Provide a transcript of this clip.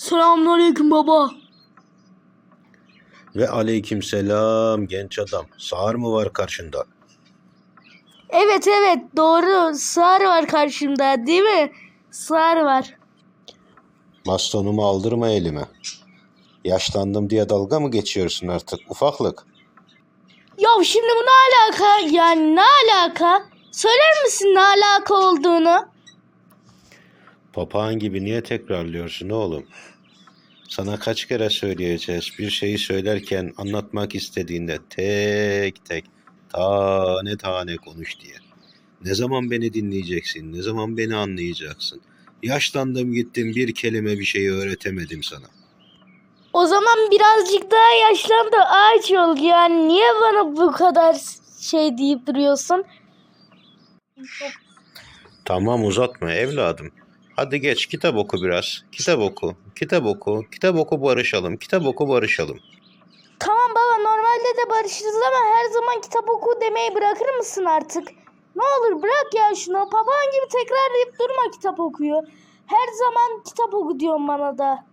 Selamünaleyküm baba. Ve aleykümselam genç adam. Sağır mı var karşında? Evet evet doğru. Sığar var karşımda değil mi? Sığar var. Bastonumu aldırma elime. Yaşlandım diye dalga mı geçiyorsun artık ufaklık? Ya şimdi bu ne alaka? Yani ne alaka? Söyler misin ne alaka olduğunu? Papağan gibi niye tekrarlıyorsun oğlum? Sana kaç kere söyleyeceğiz bir şeyi söylerken anlatmak istediğinde tek tek tane tane konuş diye. Ne zaman beni dinleyeceksin? Ne zaman beni anlayacaksın? Yaşlandım gittim bir kelime bir şey öğretemedim sana. O zaman birazcık daha yaşlandı ağaç ol. Yani niye bana bu kadar şey deyip duruyorsun? Tamam uzatma evladım. Hadi geç kitap oku biraz. Kitap oku. Kitap oku. Kitap oku barışalım. Kitap oku barışalım. Tamam baba normalde de barışırız ama her zaman kitap oku demeyi bırakır mısın artık? Ne olur bırak ya şunu. Papağan gibi tekrarlayıp durma kitap okuyor. Her zaman kitap oku diyorsun bana da.